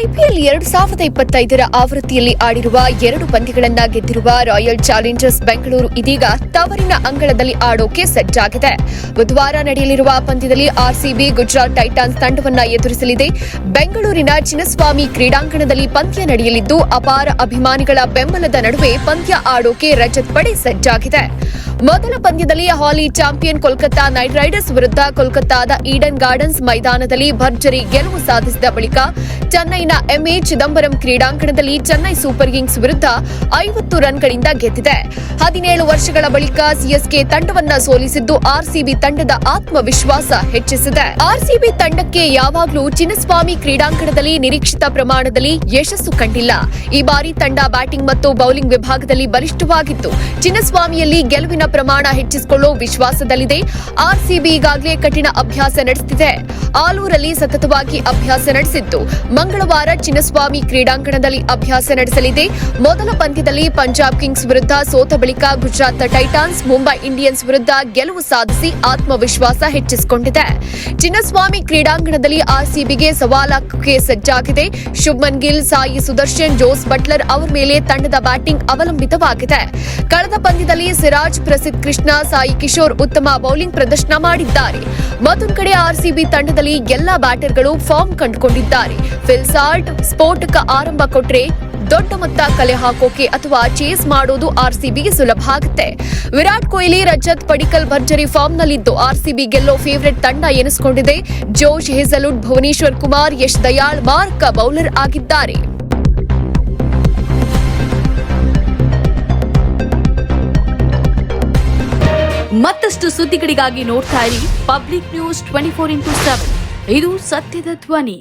IPL ಎರಡು ಸಾವಿರದ ಇಪ್ಪತ್ತೈದರ ಆವೃತ್ತಿಯಲ್ಲಿ ಆಡಿರುವ ಎರಡು ಪಂದ್ಯಗಳನ್ನ ಗೆದ್ದಿರುವ ರಾಯಲ್ ಚಾಲೆಂಜರ್ಸ್ ಬೆಂಗಳೂರು ಇದೀಗ ತವರಿನ ಅಂಗಳದಲ್ಲಿ ಆಡೋಕೆ ಸಜ್ಜಾಗಿದೆ. ಬುಧವಾರ ನಡೆಯಲಿರುವ ಪಂದ್ಯದಲ್ಲಿ ಆರ್ಸಿಬಿ ಗುಜರಾತ್ ಟೈಟಾನ್ಸ್ ತಂಡವನ್ನ ಎದುರಿಸಲಿದೆ. ಬೆಂಗಳೂರಿನ ಚಿನ್ನಸ್ವಾಮಿ ಕ್ರೀಡಾಂಗಣದಲ್ಲಿ ಪಂದ್ಯ ನಡೆಯಲಿದ್ದು, ಅಪಾರ ಅಭಿಮಾನಿಗಳ ಬೆಂಬಲದ ನಡುವೆ ಪಂದ್ಯ ಆಡೋಕೆ ರಜತ್ ಪಡೆ ಸಜ್ಜಾಗಿದೆ. ಮೊದಲ ಪಂದ್ಯದಲ್ಲಿ ಹಾಲಿ ಚಾಂಪಿಯನ್ ಕೋಲ್ಕತ್ತಾ ನೈಟ್ ರೈಡರ್ಸ್ ವಿರುದ್ಧ ಕೋಲ್ಕತ್ತಾದ ಈಡನ್ ಗಾರ್ಡನ್ಸ್ ಮೈದಾನದಲ್ಲಿ ಭರ್ಜರಿ ಗೆಲುವು ಸಾಧಿಸಿದ ಬಳಿಕ ಚೆನ್ನೈನ ಎಂಎ ಚಿದಂಬರಂ ಕ್ರೀಡಾಂಗಣದಲ್ಲಿ ಚೆನ್ನೈ ಸೂಪರ್ ಕಿಂಗ್ಸ್ ವಿರುದ್ಧ ಐವತ್ತು ರನ್ಗಳಿಂದ ಗೆದ್ದಿದೆ. ಹದಿನೇಳು ವರ್ಷಗಳ ಬಳಿಕ ಸಿಎಸ್ಕೆ ತಂಡವನ್ನ ಸೋಲಿಸಿದ್ದು ಆರ್ಸಿಬಿ ತಂಡದ ಆತ್ಮವಿಶ್ವಾಸ ಹೆಚ್ಚಿಸಿದೆ. ಆರ್ಸಿಬಿ ತಂಡಕ್ಕೆ ಯಾವಾಗಲೂ ಚಿನ್ನಸ್ವಾಮಿ ಕ್ರೀಡಾಂಗಣದಲ್ಲಿ ನಿರೀಕ್ಷಿತ ಪ್ರಮಾಣದಲ್ಲಿ ಯಶಸ್ಸು ಕಂಡಿಲ್ಲ. ಈ ಬಾರಿ ತಂಡ ಬ್ಯಾಟಿಂಗ್ ಮತ್ತು ಬೌಲಿಂಗ್ ವಿಭಾಗದಲ್ಲಿ ಬಲಿಷ್ಠವಾಗಿತ್ತು. ಚಿನ್ನಸ್ವಾಮಿಯಲ್ಲಿ ಗೆಲುವಿನ ಪ್ರಮಾಣ ಹೆಚ್ಚಿಸಿಕೊಳ್ಳೋ ವಿಶ್ವಾಸದಲ್ಲಿದೆ. ಆರ್ಸಿಬಿ ಈಗಾಗಲೇ ಕಠಿಣ ಅಭ್ಯಾಸ ನಡೆಸುತ್ತಿದೆ ಆಲೂರಲ್ಲಿ ಸತತವಾಗಿ ಅಭ್ಯಾಸ ನಡೆಸಿದ್ದು. ಮಂಗಳವಾರ ಚಿನ್ನಸ್ವಾಮಿ ಕ್ರೀಡಾಂಗಣದಲ್ಲಿ ಅಭ್ಯಾಸ ನಡೆಸಲಿದೆ. ಮೊದಲ ಪಂದ್ಯದಲ್ಲಿ ಪಂಜಾಬ್ ಕಿಂಗ್ಸ್ ವಿರುದ್ಧ ಸೋತ ಬಳಿಕ ಗುಜರಾತ್ ಟೈಟಾನ್ಸ್, ಮುಂಬೈ ಇಂಡಿಯನ್ಸ್ ವಿರುದ್ಧ ಗೆಲುವು ಸಾಧಿಸಿ ಆತ್ಮವಿಶ್ವಾಸ ಹೆಚ್ಚಿಸಿಕೊಂಡಿದೆ. ಚಿನ್ನಸ್ವಾಮಿ ಕ್ರೀಡಾಂಗಣದಲ್ಲಿ ಆರ್ಸಿಬಿಗೆ ಸವಾಲಕ್ಕೆ ಸಜ್ಜಾಗಿದೆ. ಶುಭ್ಮನ್ ಗಿಲ್, ಸಾಯಿ ಸುದರ್ಶನ್, ಜೋಸ್ ಬಟ್ಲರ್ ಅವರ ಮೇಲೆ ತಂಡದ ಬ್ಯಾಟಿಂಗ್ ಅವಲಂಬಿತವಾಗಿದೆ. ಕಳೆದ ಪಂದ್ಯದಲ್ಲಿ ಸಿರಾಜ್, ಪ್ರಸಿದ್ಧ ಕೃಷ್ಣ, ಸಾಯಿ ಕಿಶೋರ್ ಉತ್ತಮ ಬೌಲಿಂಗ್ ಪ್ರದರ್ಶನ ಮಾಡಿದ್ದಾರೆ. ಮತ್ತೊಂದು ಕಡೆ ಆರ್ಸಿಬಿ ತಂಡದಲ್ಲಿ ಎಲ್ಲಾ ಬ್ಯಾಟರ್ಗಳು ಫಾರ್ಮ್ ಕಂಡುಕೊಂಡಿದ್ದಾರೆ. ಫಿಲ್ಸಾಲ್ಟ್ ಸ್ಫೋಟಕ ಆರಂಭ ಕೊಟ್ರೆ ದೊಡ್ಡ ಮೊತ್ತ ಕಲೆ ಹಾಕೋಕೆ ಅಥವಾ ಚೇಸ್ ಮಾಡೋದು ಆರ್ಸಿಬಿಗೆ ಸುಲಭ ಆಗುತ್ತೆ. ವಿರಾಟ್ ಕೊಹ್ಲಿ, ರಜತ್ ಪಡಿಕಲ್ ಭರ್ಜರಿ ಫಾರ್ಮ್ನಲ್ಲಿದ್ದು ಆರ್ಸಿಬಿ ಗೆಲ್ಲೋ ಫೇವರೆಟ್ ತಂಡ ಎನಿಸಿಕೊಂಡಿದೆ. ಜೋಶ್ ಹೆಸಲುಡ್ ಭುವನೇಶ್ವರ್ ಕುಮಾರ್, ಯಶ್ ದಯಾಳ್, ಮಾರ್ಕ ಬೌಲರ್ ಆಗಿದ್ದಾರೆ. ಮತ್ತಷ್ಟು ಸುದ್ದಿಗಳಿಗಾಗಿ ನೋಡ್ತಾ ಇರಿ public news twenty four into seven. ಇದು ಸತ್ಯದ ಧ್ವನಿ.